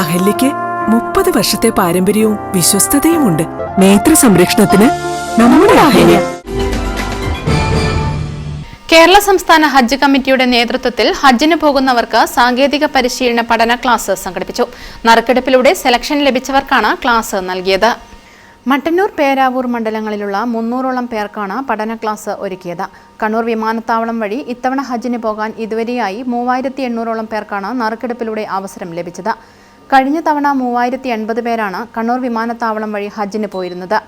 അഹല്യയ്ക്ക് മുപ്പത് വർഷത്തെ പാരമ്പര്യവും വിശ്വസ്തതയുമുണ്ട്. നേത്ര സംരക്ഷണത്തിന് നമ്മുടെ അഹല്യ. കേരള സംസ്ഥാന ഹജ്ജ് കമ്മിറ്റിയുടെ നേതൃത്വത്തിൽ ഹജ്ജിന് പോകുന്നവർക്ക് സാങ്കേതിക പരിശീലന പഠന ക്ലാസ് സംഘടിപ്പിച്ചു. നറുക്കെടുപ്പിലൂടെ സെലക്ഷൻ ലഭിച്ചവർക്കാണ് ക്ലാസ് നൽകിയത്. മട്ടന്നൂർ പേരാവൂർ മണ്ഡലങ്ങളിലുള്ള മുന്നൂറോളം പേർക്കാണ് പഠന ക്ലാസ് ഒരുക്കിയത്. കണ്ണൂർ വിമാനത്താവളം വഴി ഇത്തവണ ഹജ്ജിന് പോകാൻ ഇതുവരെയായി മൂവായിരത്തി എണ്ണൂറോളം പേർക്കാണ് നറുക്കെടുപ്പിലൂടെ അവസരം ലഭിച്ചത്. കഴിഞ്ഞ തവണ മൂവായിരത്തി എൺപത് പേരാണ് കണ്ണൂർ വിമാനത്താവളം വഴി ഹജ്ജിന് പോയിരുന്നത്.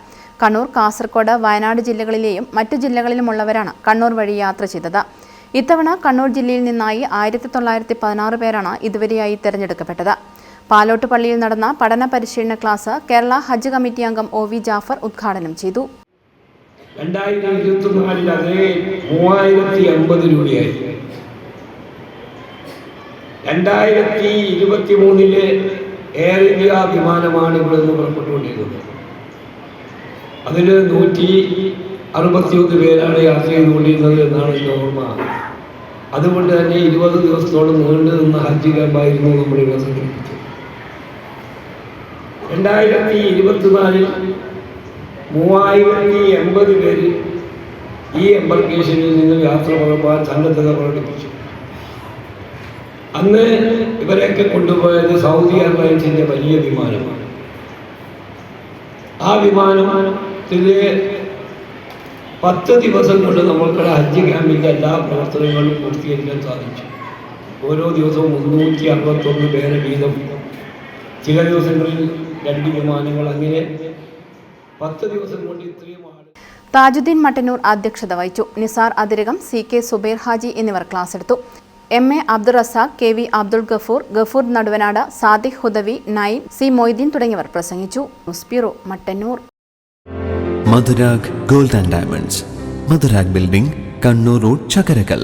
കണ്ണൂർ കാസർഗോഡ് വയനാട് ജില്ലകളിലെയും മറ്റു ജില്ലകളിലുമുള്ളവരാണ് കണ്ണൂർ വഴി യാത്ര ചെയ്തത്. ഇത്തവണ കണ്ണൂർ ജില്ലയിൽ നിന്നായി ആയിരത്തി തൊള്ളായിരത്തി പതിനാറ് പേരാണ് ഇതുവരെയായി തിരഞ്ഞെടുക്കപ്പെട്ടത്. പാലോട്ട് പള്ളിയിൽ നടന്ന പഠന പരിശീലന ക്ലാസ് കേരള ഹജ്ജ് കമ്മിറ്റി അംഗം ഒ വി ജാഫർ ഉദ്ഘാടനം ചെയ്തു. രണ്ടായിരത്തി ഇരുപത്തിനാലിൽ അതേ മൂവായിരത്തി എൺപത് രൂപയായി. രണ്ടായിരത്തി ഇരുപത്തി മൂന്നിലെ എയർ ഇന്ത്യ വിമാനമാണ് ഇവിടെ നിന്ന് പുറപ്പെട്ടുകൊണ്ടിരുന്നത്. അതിൽ നൂറ്റി അറുപത്തിയൊന്ന് പേരാണ് യാത്ര ചെയ്തുകൊണ്ടിരുന്നത് എന്നാണ് എന്റെ ഓർമ്മ. അതുകൊണ്ട് തന്നെ ഇരുപത് ദിവസത്തോളം നീണ്ടു നിന്ന ഹജ്ജ് ക്യാമ്പായിരുന്നു നമ്മുടെ ഇവിടെ സംഘടിപ്പിച്ചത്. രണ്ടായിരത്തി ഇരുപത്തിനാലിൽ മൂവായിരത്തി എൺപത് പേര് ഈ എംബർക്കേഷനിൽ നിന്ന് യാത്ര പുറപ്പാൻ സന്നദ്ധത പ്രകടിപ്പിച്ചു അന്ന് ഇവരെയൊക്കെ കൊണ്ടുപോയത് സൗദി എയർലൈൻസിന്റെ വലിയ വിമാനമാണ്. ആ വിമാനത്തിൽ പത്ത് ദിവസം കൊണ്ട് നമ്മൾക്കുള്ള ഹജ്ജ് ക്യാമ്പിന്റെ എല്ലാ പ്രവർത്തനങ്ങളും പൂർത്തീകരിക്കാൻ സാധിച്ചു. ഓരോ ദിവസവും മുന്നൂറ്റി അറുപത്തൊന്ന് പേരെ വീതം. ചില ദിവസങ്ങളിൽ രണ്ട് വിമാനങ്ങൾ അങ്ങനെ പത്ത് ദിവസം കൊണ്ട് ഇത്രയും താജുദ്ദീൻ മട്ടന്നൂർ അധ്യക്ഷത വഹിച്ചു. നിസാർ അതിരകം സി കെ സുബൈർ ഹാജി എന്നിവർ ക്ലാസ് എടുത്തു. M A Abdul Razak K V Abdul Gafoor Gafoor Naduvanad Sadiq Hudawi Naim C Moideen തുടങ്ങിയവർ പ്രസംഗിച്ചു. Mattannur. Madhurag gold and diamonds. Madhurag building Kannur road Chakkarakkal.